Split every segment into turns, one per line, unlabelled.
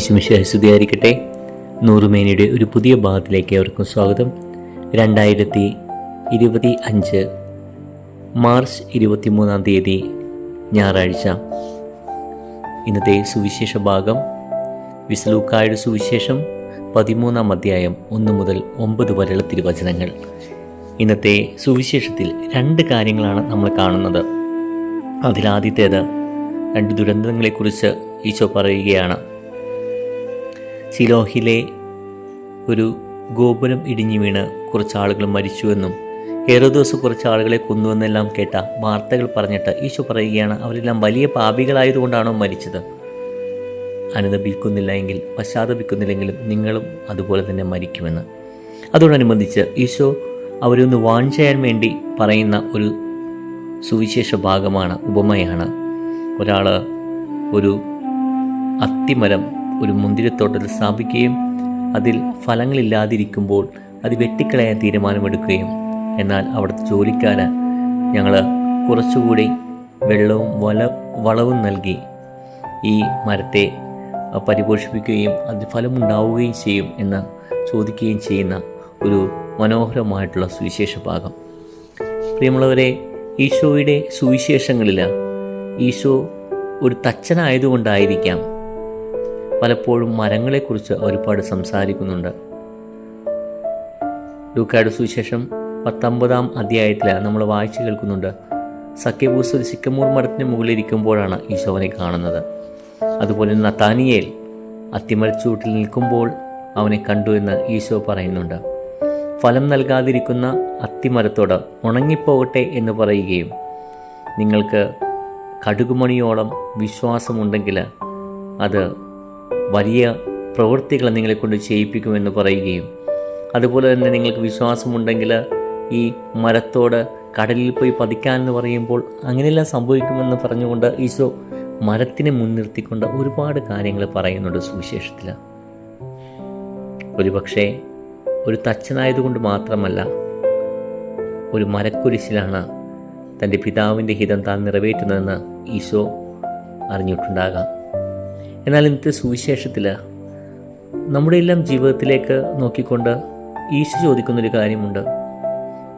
ഈശുമിശ സ്തുതിയായിരിക്കട്ടെ. നൂറുമേനിയുടെ ഒരു പുതിയ ഭാഗത്തിലേക്ക് അവർക്കും സ്വാഗതം. രണ്ടായിരത്തി ഇരുപത്തി അഞ്ച് മാർച്ച് ഇരുപത്തിമൂന്നാം തീയതി ഞായറാഴ്ച. ഇന്നത്തെ സുവിശേഷ ഭാഗം. വിസ്ലൂക്കായുടെ സുവിശേഷം പതിമൂന്നാം അധ്യായം ഒന്ന് മുതൽ ഒമ്പത് വരെയുള്ള തിരുവചനങ്ങൾ. ഇന്നത്തെ സുവിശേഷത്തിൽ രണ്ട് കാര്യങ്ങളാണ് നമ്മൾ കാണുന്നത്. അതിലാദ്യത്തേത് രണ്ട് ദുരന്തങ്ങളെക്കുറിച്ച് ഈശോ പറയുകയാണ്. സിലോഹിലെ ഒരു ഗോപുരം ഇടിഞ്ഞു വീണ് കുറച്ച് ആളുകൾ മരിച്ചുവെന്നും ഹെറോദോസ് കുറച്ച് ആളുകളെ കൊന്നുവെന്നെല്ലാം കേട്ട വാർത്തകൾ പറഞ്ഞിട്ട് ഈശോ പറയുകയാണ് അവരെല്ലാം വലിയ പാപികളായതുകൊണ്ടാണോ മരിച്ചത്? അനുദപിക്കുന്നില്ല എങ്കിൽ പശ്ചാത്തപിക്കുന്നില്ലെങ്കിലും നിങ്ങളും അതുപോലെ തന്നെ മരിക്കുമെന്ന്. അതോടനുബന്ധിച്ച് ഈശോ അവരൊന്ന് വാൺ ചെയ്യാൻ വേണ്ടി പറയുന്ന ഒരു സുവിശേഷ ഭാഗമാണ് ഉപമയാണ്. ഒരാൾ ഒരു അത്തിമരം ഒരു മുന്തിരിത്തോട്ടത്തിൽ സ്ഥാപിക്കുകയും അതിൽ ഫലങ്ങളില്ലാതിരിക്കുമ്പോൾ അത് വെട്ടിക്കളയാൻ തീരുമാനമെടുക്കുകയും. എന്നാൽ അവിടുത്തെ ജോലിക്കാരൻ ഞങ്ങൾ കുറച്ചുകൂടി വെള്ളവും വല വളവും നൽകി. ഈ മരത്തെ പരിപോഷിപ്പിക്കുകയും അതിന് ഫലമുണ്ടാവുകയും ചെയ്യും എന്ന് ചോദിക്കുകയും ചെയ്യുന്ന ഒരു മനോഹരമായിട്ടുള്ള സുവിശേഷ ഭാഗം. പ്രിയമുള്ളവരെ ഈശോയുടെ സുവിശേഷങ്ങളിൽ ഈശോ ഒരു തച്ചനായതുകൊണ്ടായിരിക്കാം പലപ്പോഴും മരങ്ങളെക്കുറിച്ച് ഒരുപാട് സംസാരിക്കുന്നുണ്ട്. ലൂക്കാട് സുവിശേഷം പത്തൊമ്പതാം അധ്യായത്തിലാണ് നമ്മൾ വായിച്ചു കേൾക്കുന്നുണ്ട്. സഖ്യബൂസ് ഒരു സിക്കമൂർ മരത്തിന് മുകളിലിരിക്കുമ്പോഴാണ് ഈശോവനെ കാണുന്നത്. അതുപോലെ നത്താനിയേൽ അത്തിമരച്ചൂട്ടിൽ നിൽക്കുമ്പോൾ അവനെ കണ്ടു എന്ന് ഈശോ പറയുന്നുണ്ട്. ഫലം നൽകാതിരിക്കുന്ന അത്തിമരത്തോട് ഉണങ്ങിപ്പോകട്ടെ എന്ന് പറയുകയും നിങ്ങൾക്ക് കടുകുമണിയോളം വിശ്വാസമുണ്ടെങ്കിൽ അത് വലിയ പ്രവൃത്തികൾ നിങ്ങളെ കൊണ്ട് ചെയ്യിപ്പിക്കുമെന്ന് പറയുകയും അതുപോലെ തന്നെ നിങ്ങൾക്ക് വിശ്വാസമുണ്ടെങ്കിൽ ഈ മരത്തോട് കടലിൽ പോയി പതിക്കാമെന്ന് പറയുമ്പോൾ അങ്ങനെയെല്ലാം സംഭവിക്കുമെന്ന് പറഞ്ഞുകൊണ്ട് ഈശോ മരത്തിനെ മുൻനിർത്തിക്കൊണ്ട് ഒരുപാട് കാര്യങ്ങൾ പറയുന്നുണ്ട് സുവിശേഷത്തിൽ. ഒരുപക്ഷെ ഒരു തച്ചനായതുകൊണ്ട് മാത്രമല്ല ഒരു മരക്കുരിശിലാണ് തന്റെ പിതാവിന്റെ ഹിതം താൻ നിറവേറ്റുന്നതെന്ന് ഈശോ അറിഞ്ഞിട്ടുണ്ടാകാം. എന്നാൽ ഇന്നത്തെ സുവിശേഷത്തിൽ നമ്മുടെ എല്ലാം ജീവിതത്തിലേക്ക് നോക്കിക്കൊണ്ട് ഈശോ ചോദിക്കുന്നൊരു കാര്യമുണ്ട്.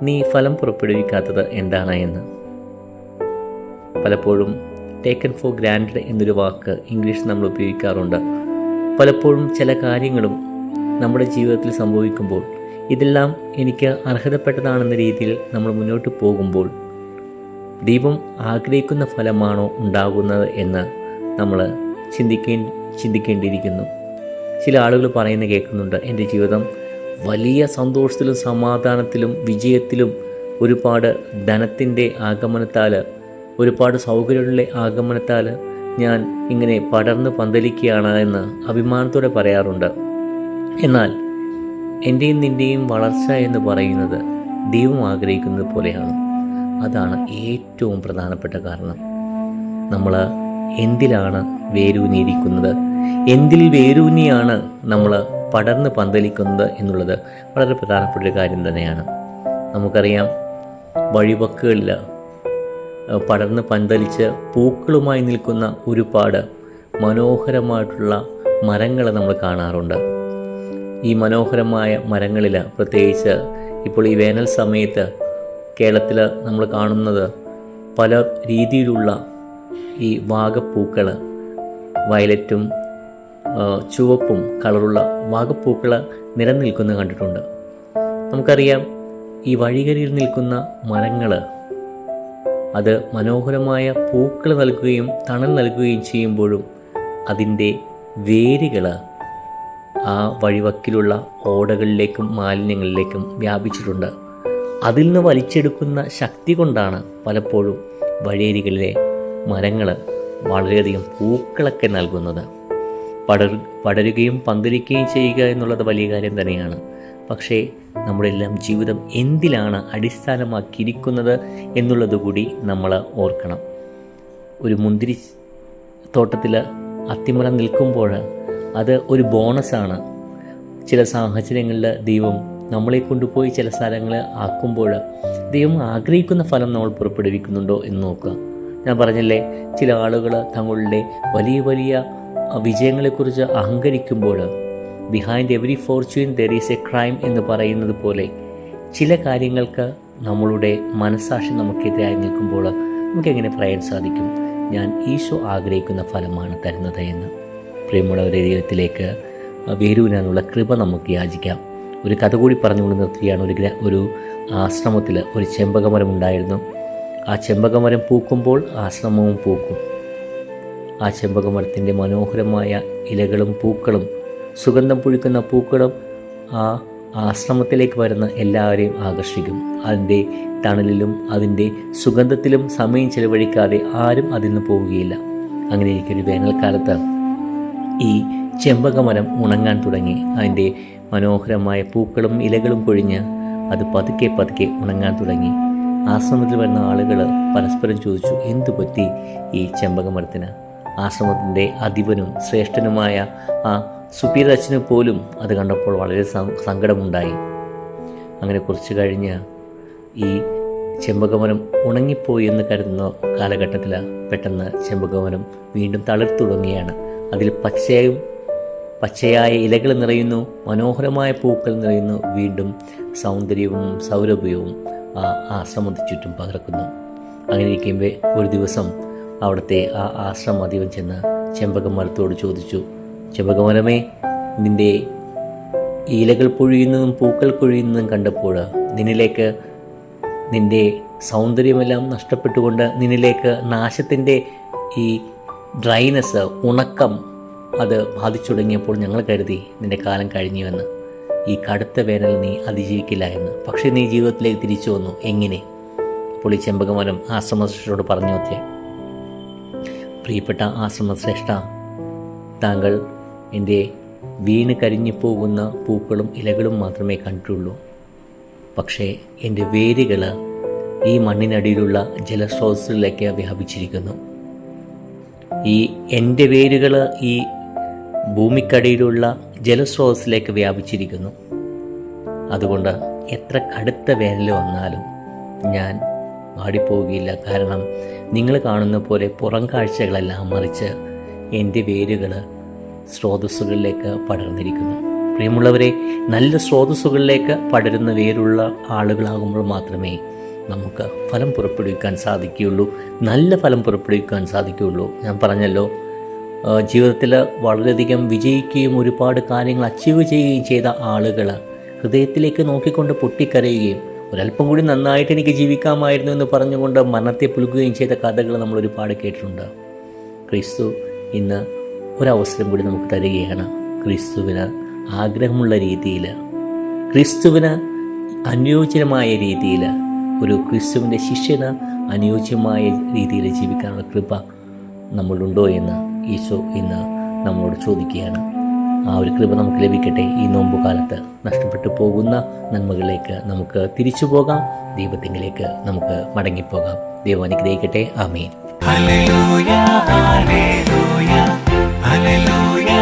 നീ ഫലം പുറപ്പെടുവിക്കാത്തത് എന്താണ് എന്ന്? പലപ്പോഴും ടേക്കൺ ഫോർ ഗ്രാൻഡ് എന്നൊരു വാക്ക് ഇംഗ്ലീഷ് നമ്മൾ ഉപയോഗിക്കാറുണ്ട്. പലപ്പോഴും ചില കാര്യങ്ങളും നമ്മുടെ ജീവിതത്തിൽ സംഭവിക്കുമ്പോൾ ഇതെല്ലാം എനിക്ക് അർഹതപ്പെട്ടതാണെന്ന രീതിയിൽ നമ്മൾ മുന്നോട്ട് പോകുമ്പോൾ ദൈവം ആഗ്രഹിക്കുന്ന ഫലമാണോ ഉണ്ടാകുന്നത് എന്ന് നമ്മൾ ചിന്തിക്കേ ചിന്തിക്കേണ്ടിയിരിക്കുന്നു. ചില ആളുകൾ പറയുന്ന കേൾക്കുന്നുണ്ട് എന്റെ ജീവിതം വലിയ സന്തോഷത്തിലും സമാധാനത്തിലും വിജയത്തിലും ഒരുപാട് ധനത്തിന്റെ ആഗമനത്താൽ ഒരുപാട് സൗകര്യങ്ങളുടെ ആഗമനത്താൽ ഞാൻ ഇങ്ങനെ പടർന്ന് പന്തലിക്കുകയാണ് എന്ന് അഭിമാനത്തോടെ പറയാറുണ്ട്. എന്നാൽ എന്റെയും നിന്റെയും വളർച്ച എന്ന് പറയുന്നത് ദൈവം ആഗ്രഹിക്കുന്നത് പോലെയാണ്. അതാണ് ഏറ്റവും പ്രധാനപ്പെട്ട കാരണം. നമ്മൾ എന്തിലാണ് വേരൂന്നിയിരിക്കുന്നത് എന്തിൽ വേരൂന്നിയാണ് നമ്മൾ പടർന്ന് പന്തലിക്കുന്നത് എന്നുള്ളത്? വളരെ പ്രധാനപ്പെട്ട ഒരു കാര്യം തന്നെയാണ്. നമുക്കറിയാം വഴിവക്കുകളിൽ പടർന്ന് പന്തലിച്ച് പൂക്കളുമായി നിൽക്കുന്ന ഒരുപാട് മനോഹരമായിട്ടുള്ള മരങ്ങൾ നമ്മൾ കാണാറുണ്ട്. ഈ മനോഹരമായ മരങ്ങളിൽ പ്രത്യേകിച്ച് ഇപ്പോൾ ഈ വേനൽ സമയത്ത് കേരളത്തിൽ നമ്മൾ കാണുന്നത് പല രീതിയിലുള്ള ഈ വാഗപ്പൂക്കൾ വയലറ്റും ചുവപ്പും കളറുള്ള വാഗപ്പൂക്കൾ നിലനിൽക്കുന്നത് കണ്ടിട്ടുണ്ട്. നമുക്കറിയാം ഈ വഴികരിയിൽ നിൽക്കുന്ന മരങ്ങൾ അത് മനോഹരമായ പൂക്കൾ നൽകുകയും തണൽ നൽകുകയും ചെയ്യുമ്പോഴും അതിന്റെ വേരുകൾ ആ വഴിവക്കിലുള്ള ഓടകളിലേക്കും മാലിന്യങ്ങളിലേക്കും വ്യാപിച്ചിട്ടുണ്ട്. അതിൽ നിന്ന് വലിച്ചെടുക്കുന്ന ശക്തി കൊണ്ടാണ് പലപ്പോഴും വഴിയരികളിലെ മരങ്ങൾ വളരെയധികം പൂക്കളൊക്കെ നൽകുന്നത്. പടർ പടരുകയും പന്തലിക്കുകയും ചെയ്യുക എന്നുള്ളത് വലിയ കാര്യം തന്നെയാണ്. പക്ഷേ നമ്മളെല്ലാം ജീവിതം എന്തിലാണ് അടിസ്ഥാനമാക്കിയിരിക്കുന്നത് എന്നുള്ളത് കൂടി നമ്മൾ ഓർക്കണം. ഒരു മുന്തിരി തോട്ടത്തിൽ അത്തിമരം നിൽക്കുമ്പോൾ അത് ഒരു ബോണസാണ്. ചില സാഹചര്യങ്ങളിൽ ദൈവം നമ്മളെ കൊണ്ടുപോയി ചില സ്ഥലങ്ങൾ ആക്കുമ്പോൾ ദൈവം ആഗ്രഹിക്കുന്ന ഫലം നമ്മൾ പുറപ്പെടുവിക്കുന്നുണ്ടോ എന്ന് നോക്കുക. ഞാൻ പറഞ്ഞില്ലേ ചില ആളുകൾ തങ്ങളുടെ വലിയ വലിയ വിജയങ്ങളെക്കുറിച്ച് അഹങ്കരിക്കുമ്പോൾ behind every fortune there is a crime എന്ന് പറയുന്നത് പോലെ ചില കാര്യങ്ങൾക്ക് നമ്മളുടെ മനസ്സാക്ഷി നമുക്കെതിരായി നിൽക്കുമ്പോൾ നമുക്കെങ്ങനെ പറയാൻ സാധിക്കും? ഞാൻ ഈശോ ആഗ്രഹിക്കുന്ന ഫലമാണ് തരുന്നത് എന്ന്. പ്രിയമുള്ളവരുടെ ദൈവത്തിലേക്ക് വേരൂരാനുള്ള കൃപ നമുക്ക് യാചിക്കാം. ഒരു കഥ കൂടി പറഞ്ഞുകൊണ്ട് നിർത്തുകയാണ്. ഒരു ഒരു ആശ്രമത്തിൽ ഒരു ചെമ്പകമരം ഉണ്ടായിരുന്നു. ആ ചെമ്പകമരം പൂക്കുമ്പോൾ ആശ്രമവും പൂക്കും. ആ ചെമ്പകമരത്തിന്റെ മനോഹരമായ ഇലകളും പൂക്കളും സുഗന്ധം പുഴിക്കുന്ന പൂക്കളും ആ ആശ്രമത്തിലേക്ക് വരുന്ന എല്ലാവരെയും ആകർഷിക്കും. അതിന്റെ തണലിലും അതിന്റെ സുഗന്ധത്തിലും സമയം ചെലവഴിക്കാതെ ആരും അതിൽ നിന്ന് പോവുകയില്ല. അങ്ങനെ എനിക്കൊരു വേനൽക്കാലത്ത് ഈ ചെമ്പകമരം ഉണങ്ങാൻ തുടങ്ങി. അതിന്റെ മനോഹരമായ പൂക്കളും ഇലകളും കൊഴിഞ്ഞ് അത് പതുക്കെ പതുക്കെ ഉണങ്ങാൻ തുടങ്ങി. ആശ്രമത്തിൽ വരുന്ന ആളുകൾ പരസ്പരം ചോദിച്ചു എന്തു പറ്റി ഈ ചെമ്പകമരത്തിന്? ആശ്രമത്തിന്റെ അധിപനും ശ്രേഷ്ഠനുമായ ആ സുപ്പീരിയർ അച്ഛന് പോലും അത് കണ്ടപ്പോൾ വളരെ സങ്കടമുണ്ടായി. അങ്ങനെ കുറച്ച് കഴിഞ്ഞ് ഈ ചെമ്പകമരം ഉണങ്ങിപ്പോയി എന്ന് കരുതുന്ന കാലഘട്ടത്തിൽ പെട്ടെന്ന് ചെമ്പകമരം വീണ്ടും തളിർത്തു അതിൽ പച്ചയും പച്ചയായ ഇലകൾ നിറയുന്നു മനോഹരമായ പൂക്കൾ നിറയുന്നു വീണ്ടും സൗന്ദര്യവും സൗരഭ്യവും ആ ആശ്രമത്തിന് ചുറ്റും പകർക്കുന്നു. അങ്ങനെ ഇരിക്കുമ്പോൾ ഒരു ദിവസം അവിടുത്തെ ആ ആശ്രമ അധികം ചെന്ന് ചെമ്പകമരത്തോട് ചോദിച്ചു ചെമ്പകമരമേ നിന്റെ ഇലകൾ പൊഴിയുന്നതും പൂക്കൾ കൊഴിയുന്നതും കണ്ടപ്പോൾ നിന്നിലേക്ക് നിന്റെ സൗന്ദര്യമെല്ലാം നഷ്ടപ്പെട്ടുകൊണ്ട് നിന്നിലേക്ക് നാശത്തിന്റെ ഈ ഡ്രൈനസ് ഉണക്കം അത് ബാധിച്ചു തുടങ്ങിയപ്പോൾ ഞങ്ങൾ കരുതി നിന്റെ കാലം കഴിഞ്ഞുവെന്ന്. ഈ കടുത്ത വേനൽ നീ അതിജീവിക്കില്ല എന്ന്. പക്ഷേ നീ ജീവിതത്തിലേക്ക് തിരിച്ചു വന്നു. എങ്ങനെ? അപ്പോൾ ഈ ചെമ്പകമരം ആശ്രമശ്രേഷ്ഠയോട് പറഞ്ഞു നോക്കിയ പ്രിയപ്പെട്ട ആശ്രമശ്രേഷ്ഠ താങ്കൾ എന്റെ വീണ് കരിഞ്ഞു പോകുന്ന പൂക്കളും ഇലകളും മാത്രമേ കണ്ടിട്ടുള്ളൂ. പക്ഷേ എന്റെ വേരുകൾ ഈ മണ്ണിനടിയിലുള്ള ജലസ്രോതസ്സിലേക്ക് വ്യാപിച്ചിരിക്കുന്നു. ഈ എന്റെ വേരുകൾ ഈ ഭൂമിക്കടിയിലുള്ള ജലസ്രോതസ്സിലേക്ക് വ്യാപിച്ചിരിക്കുന്നു. അതുകൊണ്ട് എത്ര കടുത്ത വേനൽ വന്നാലും ഞാൻ മാടിപ്പോവുകയില്ല കാരണം നിങ്ങൾ കാണുന്ന പോലെ പുറം കാഴ്ചകളെല്ലാം മറിച്ച് എന്റെ വേരുകൾ സ്രോതസ്സുകളിലേക്ക് പടർന്നിരിക്കുന്നു. പ്രിയമുള്ളവരെ നല്ല സ്രോതസ്സുകളിലേക്ക് പടരുന്ന വേരുള്ള ആളുകളാകുമ്പോൾ മാത്രമേ നമുക്ക് ഫലം പുറപ്പെടുവിക്കാൻ സാധിക്കുകയുള്ളൂ. നല്ല ഫലം പുറപ്പെടുവിക്കാൻ സാധിക്കുകയുള്ളൂ. ഞാൻ പറഞ്ഞല്ലോ ജീവിതത്തിൽ വളരെയധികം വിജയിക്കുകയും ഒരുപാട് കാര്യങ്ങൾ അച്ചീവ് ചെയ്യുകയും ചെയ്ത ആളുകൾ ഹൃദയത്തിലേക്ക് നോക്കിക്കൊണ്ട് പൊട്ടിക്കരയുകയും ഒരല്പം കൂടി നന്നായിട്ട് എനിക്ക് ജീവിക്കാമായിരുന്നു എന്ന് പറഞ്ഞുകൊണ്ട് മരണത്തെ പുലുകുകയും ചെയ്ത കഥകൾ നമ്മൾ ഒരുപാട് കേട്ടിട്ടുണ്ട്. ക്രിസ്തു ഇന്ന് ഒരവസരം കൂടി നമുക്ക് തരികയാണ്. ക്രിസ്തുവിന് ആഗ്രഹമുള്ള രീതിയിൽ ക്രിസ്തുവിന് അനുയോജ്യമായ രീതിയിൽ ഒരു ക്രിസ്തുവിന്റെ ശിഷ്യന് അനുയോജ്യമായ രീതിയിൽ ജീവിക്കാനുള്ള കൃപ നമ്മളുണ്ടോ എന്ന് ഈശോ ഇന്ന് നമ്മളോട് ചോദിക്കുകയാണ്. ആ ഒരു കൃപ നമുക്ക് ലഭിക്കട്ടെ. ഈ നോമ്പുകാലത്ത് നഷ്ടപ്പെട്ടു പോകുന്ന നന്മകളിലേക്ക് നമുക്ക് തിരിച്ചു പോകാം. ദൈവത്തിങ്കിലേക്ക് നമുക്ക് മടങ്ങിപ്പോകാം. ദൈവം അനുഗ്രഹിക്കട്ടെ. ആമീൻ.
Hallelujah, hallelujah, hallelujah,